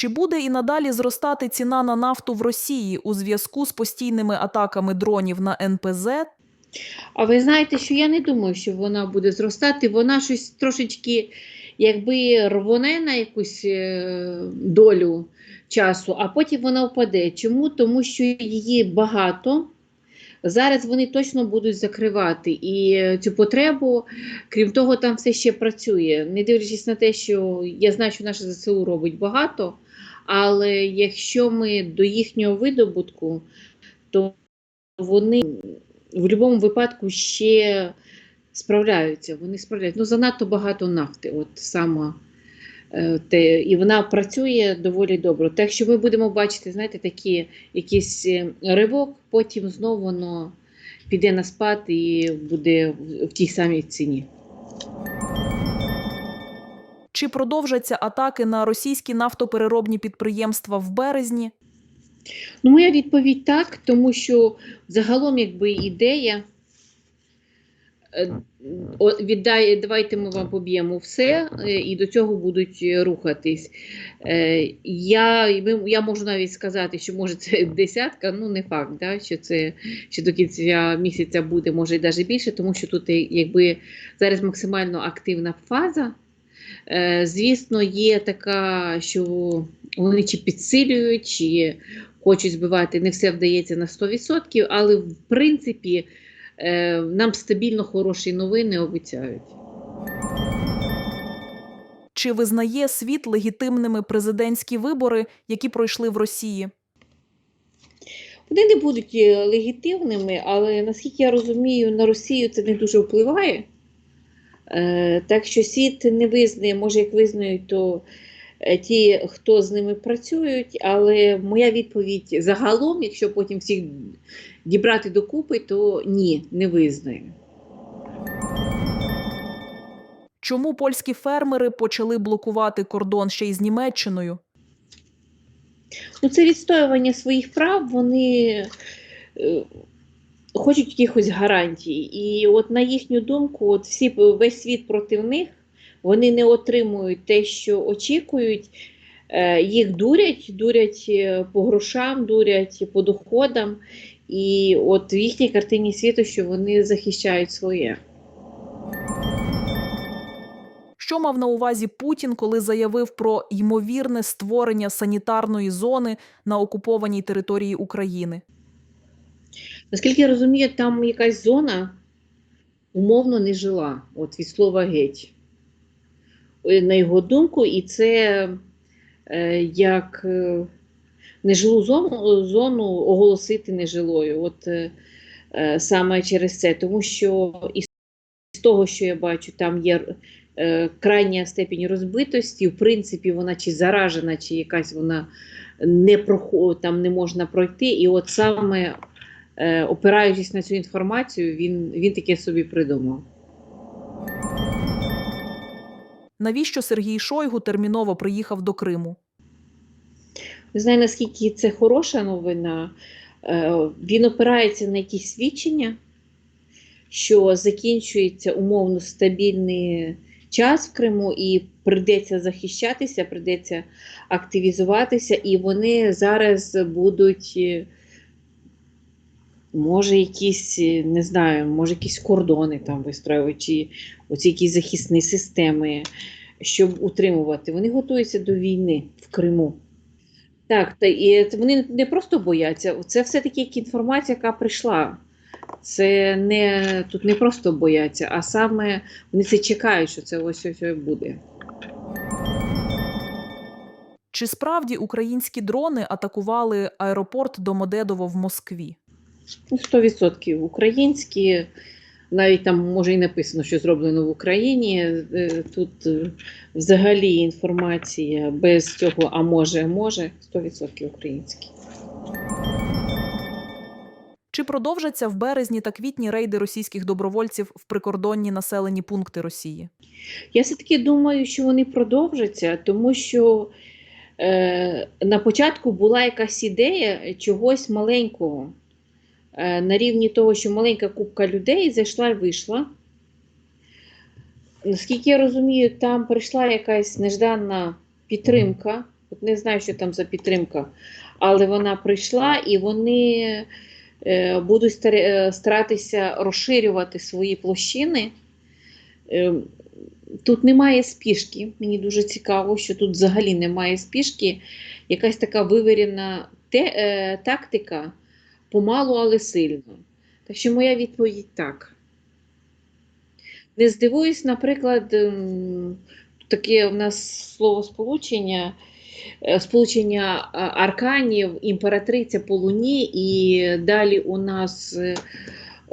Чи буде і надалі зростати ціна на нафту в Росії у зв'язку з постійними атаками дронів на НПЗ А ви знаєте, що я не думаю, що вона буде зростати. Вона щось трошечки, якби рвоне на якусь е, долю часу, а потім вона впаде. Чому? Тому що її багато. Зараз вони точно будуть закривати і е, цю потребу, крім того, там все ще працює. Не дивлячись на те, що я знаю, що наше ЗСУ робить багато, але якщо ми до їхнього видобутку, то вони в будь-якому випадку ще справляються. Вони справляються. Ну, занадто багато нафти. От саме. е, Те, і вона працює доволі добре. Так що ми будемо бачити, знаєте, такі якийсь е, ривок, потім знову воно піде на спад і буде в тій самій ціні. Чи продовжаться атаки на російські нафтопереробні підприємства в березні? Ну, моя відповідь так, тому що загалом, якби ідея. е, о, Віддай, давайте ми вам поб'ємо все, е, і до цього будуть е, рухатись. Я, я можу навіть сказати, що може це десятка, ну не факт, да, що це що до кінця місяця буде, може і навіть більше, тому що тут якби зараз максимально активна фаза. Е, Звісно, є така, що вони чи підсилюють, чи хочуть збивати, не все вдається на 100%, але в принципі е, нам стабільно хороші новини обіцяють. Чи визнає світ легітимними президентські вибори, які пройшли в Росії? Вони не будуть е, легітимними, але наскільки я розумію, на Росію це не дуже впливає. Е, так що світ не визнає, може, як визнають, то е, ті, хто з ними працюють, але моя відповідь загалом, якщо потім всіх дібрати докупи, то ні, не визнає. Чому польські фермери почали блокувати кордон ще й з Німеччиною? Ну, це відстоювання своїх прав, вони е, хочуть якихось гарантій. І от на їхню думку, от всі весь світ проти них, вони не отримують те, що очікують. Е, їх дурять, дурять е, по грошам, дурять по доходам. І от в їхній картині світу, що вони захищають своє. Що мав на увазі Путін, коли заявив про ймовірне створення санітарної зони на окупованій території України? Наскільки я розумію, там якась зона умовно не жила, от від слова геть. Е, На його думку, і це е, як е, нежилу зону, зону оголосити нежилою. От е, е, саме через це, тому що із того, що я бачу, там є е, крайня степінь розбитості, в принципі, вона чи заражена, чи якась вона не проход, там не можна пройти. І от саме опираючись на цю інформацію, він, він таке собі придумав. Навіщо Сергій Шойгу терміново приїхав до Криму? Не знаю, наскільки це хороша новина. Е, Він опирається на якісь свідчення, що закінчується умовно стабільний час в Криму, і прийдеться захищатися, прийдеться активізуватися, і вони зараз будуть, е, може, якісь, е, не знаю, може, якісь кордони там вистроюють, чи оці якісь захисні системи, щоб утримувати. Вони готуються до війни в Криму. Так, та і вони не просто бояться, це все-таки як інформація, яка прийшла. Це не тут не просто бояться, а саме вони це чекають, що це ось ось буде. Чи справді українські дрони атакували аеропорт Домодедово в Москві? Ну, 100% українські, навіть там може і написано, що зроблено в Україні. Е, Тут е, взагалі інформація без цього, а може, може, 100% українські. Чи продовжаться в березні та квітні рейди російських добровольців в прикордонні населені пункти Росії? Я все-таки думаю, що вони продовжаться, тому що е, на початку була якась ідея чогось маленького. Е, на рівні того, що маленька купка людей зайшла і вийшла. Наскільки я розумію, там прийшла якась нежданна підтримка От не знаю, що там за підтримка, але вона прийшла і вони е, будуть е, старатися розширювати свої площини. Тут немає спішки. Мені дуже цікаво, що тут взагалі немає спішки. Якась така вивірена те, тактика помалу, але сильно. Так що моя відповідь так. Не здивуюсь, наприклад, ем, таке в нас словосполучення, е, сполучення арканів, імператриця по луні, і далі у нас е,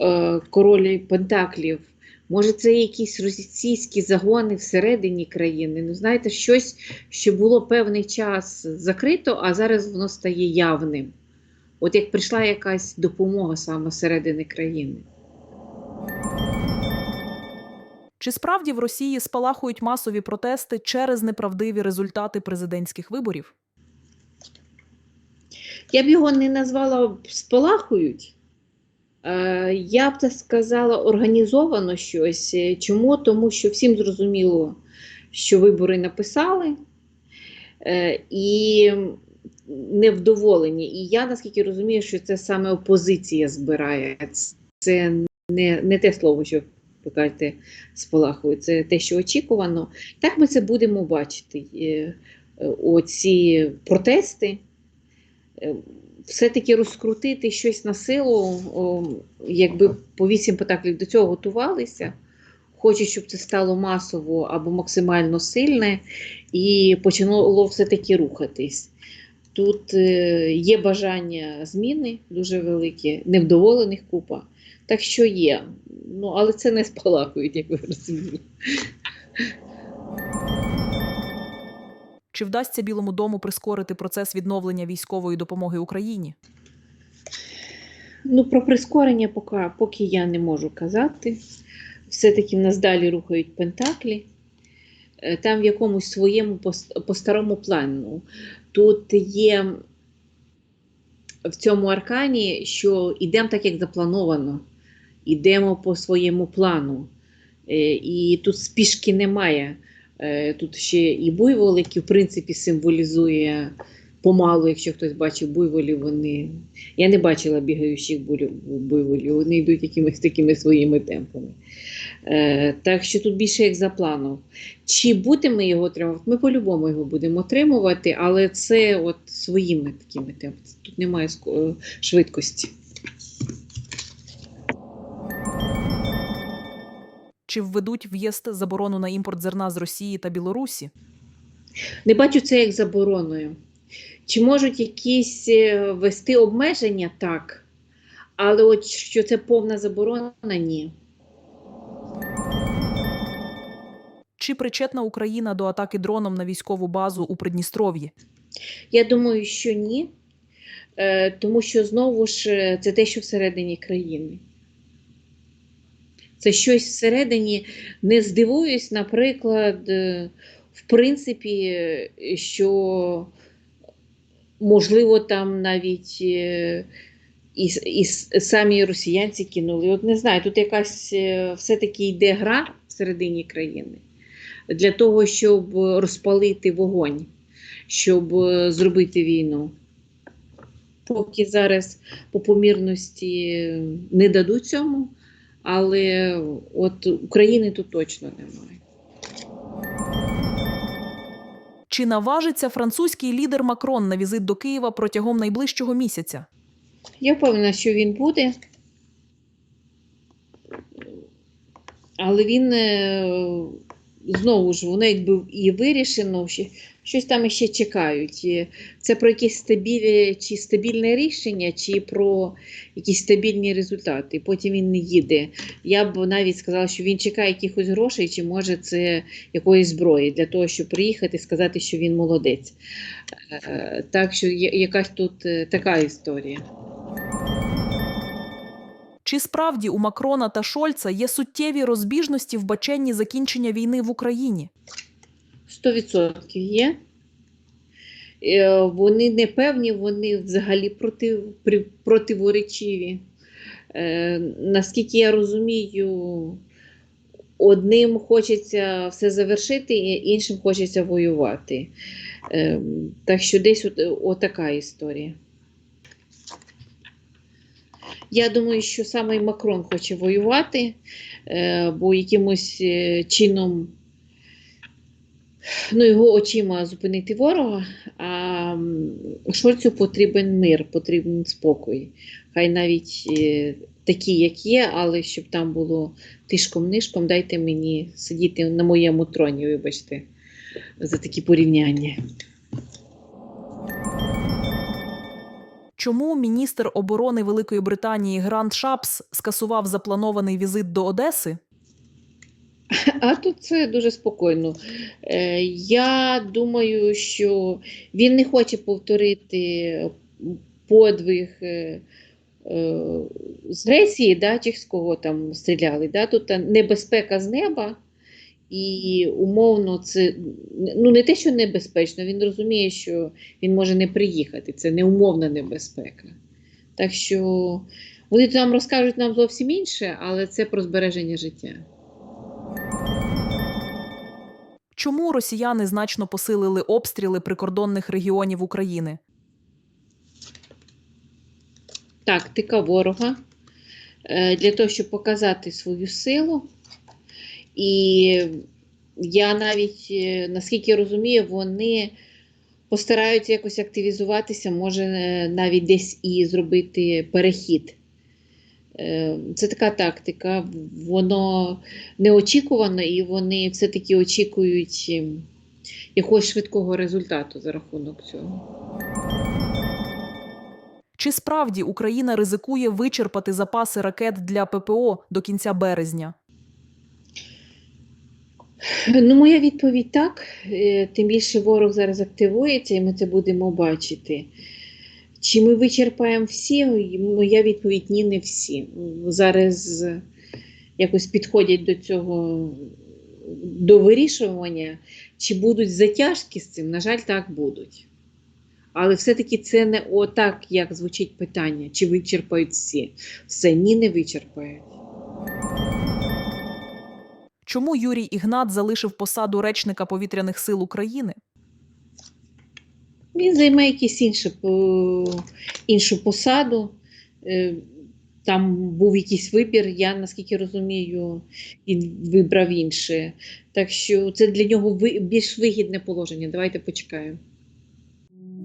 е, король Пентаклів. Може, це якісь російські загони всередині країни. Ну, знаєте, щось, що було певний час закрито, а зараз воно стає явним. От як прийшла якась допомога саме зсередини країни. Чи справді в Росії спалахують масові протести через неправдиві результати президентських виборів? Я б його не назвала спалахують. Е, Я б це сказала організовано щось. Е, Чому? Тому що всім зрозуміло, що вибори написали е, і невдоволені. І я наскільки розумію, що це саме опозиція збирає. Це не, не те слово, що ви кажете, спалахують, це те, що очікувано. Так ми це будемо бачити. Е, е, Оці протести е, все-таки розкрутити щось на силу, о, якби по вісім пентаклів до цього готувалися. Хочуть, щоб це стало масово або максимально сильне, і почало все-таки рухатись. Тут е, є бажання зміни дуже велике, невдоволених купа. Так що є. Ну, але це не спалахують, як ви розумієте. Чи вдасться Білому дому прискорити процес відновлення військової допомоги Україні? Ну, про прискорення поки, поки я не можу казати. Все-таки в нас далі рухають Пентаклі. Е, Там в якомусь своєму по, старому плану. Тут є в цьому аркані, що йдемо так, як заплановано. Йдемо по своєму плану. Е, І тут спішки немає. Е, Тут ще і буйвол, який в принципі символізує помалу, якщо хтось бачив буйволів, вони. Я не бачила бігаючих буйволів, вони йдуть якимись такими своїми темпами. Е, так що тут більше як за планом. Чи будемо його отримувати? Ми по-любому його будемо отримувати, але це от своїми такими темпами. Тут немає е, швидкості. Чи введуть в'їзд заборону на імпорт зерна з Росії та Білорусі? Не бачу це як забороною. Чи можуть якісь е, ввести обмеження? Так. Але от що це повна заборона, ні. Чи причетна Україна до атаки дроном на військову базу у Придністров'ї? Я думаю, що ні. Е, тому що знову ж е, це те, що всередині країни. Це щось всередині. Не здивуюсь, наприклад, е, в принципі, що можливо там навіть і, і самі росіянці кинули. От не знаю, тут якась все-таки йде гра всередині країни для того, щоб розпалити вогонь, щоб е, зробити війну. Поки зараз по помірності не дадуть цьому, але от України тут точно немає. Чи наважиться французький лідер Макрон на візит до Києва протягом найближчого місяця? Я впевнена, що він буде. Але він е, знову ж воно якби і вирішено, щось там ще чекають. Це про якісь стабілі, чи стабільне рішення, чи про якісь стабільні результати. Потім він не їде. Я б навіть сказала, що він чекає якихось грошей, чи може це якоїсь зброї для того, щоб приїхати і сказати, що він молодець. Е, Так що якась тут е, така історія. Чи справді у Макрона та Шольца є суттєві розбіжності в баченні закінчення війни в Україні? 100% є. Е, Вони не певні, вони взагалі проти, противоречиві. Е, Наскільки я розумію, одним хочеться все завершити, іншим хочеться воювати. Е, Так що десь от, отака історія. Я думаю, що саме Макрон хоче воювати, е, бо якимось е, чином ну, його очима зупинити ворога, а м, Шольцу потрібен мир, потрібен спокій. Хай навіть е, такі, як є, але щоб там було тишком-нишком, дайте мені сидіти на моєму троні, вибачте, за такі порівняння. Чому міністр оборони Великої Британії Грант Шапс скасував запланований візит до Одеси? А тут це дуже спокійно. Е, Я думаю, що він не хоче повторити подвиг е, е, з Греції, да, чи з кого там стріляли. Да? Тут небезпека з неба, і умовно це ну не те, що небезпечно, він розуміє, що він може не приїхати. Це не умовна небезпека. Так що вони там розкажуть нам зовсім інше, але це про збереження життя. Чому росіяни значно посилили обстріли прикордонних регіонів України? тактика ворога е, для того, щоб показати свою силу. І я навіть, е, наскільки розумію, вони постараються якось активізуватися, може е, навіть десь і зробити перехід. Е, Це така тактика, воно неочікувано, і вони все-таки очікують якогось швидкого результату за рахунок цього. Чи справді Україна ризикує вичерпати запаси ракет для ППО до кінця березня? Ну, моя відповідь так. Е, Тим більше ворог зараз активується, і ми це будемо бачити. Чи ми вичерпаємо всі? Моя відповідь ні, не всі. Зараз якось підходять до цього до вирішування. Чи будуть затяжки з цим? На жаль, так будуть. Але все-таки це не отак, як звучить питання, чи вичерпають всі. Все, ні, не вичерпають. Чому Юрій Ігнат залишив посаду речника повітряних сил України? Він займає якусь іншу, іншу посаду. Е, Там був якийсь вибір, я наскільки розумію, він вибрав інше. Так що це для нього більш вигідне положення. Давайте почекаємо.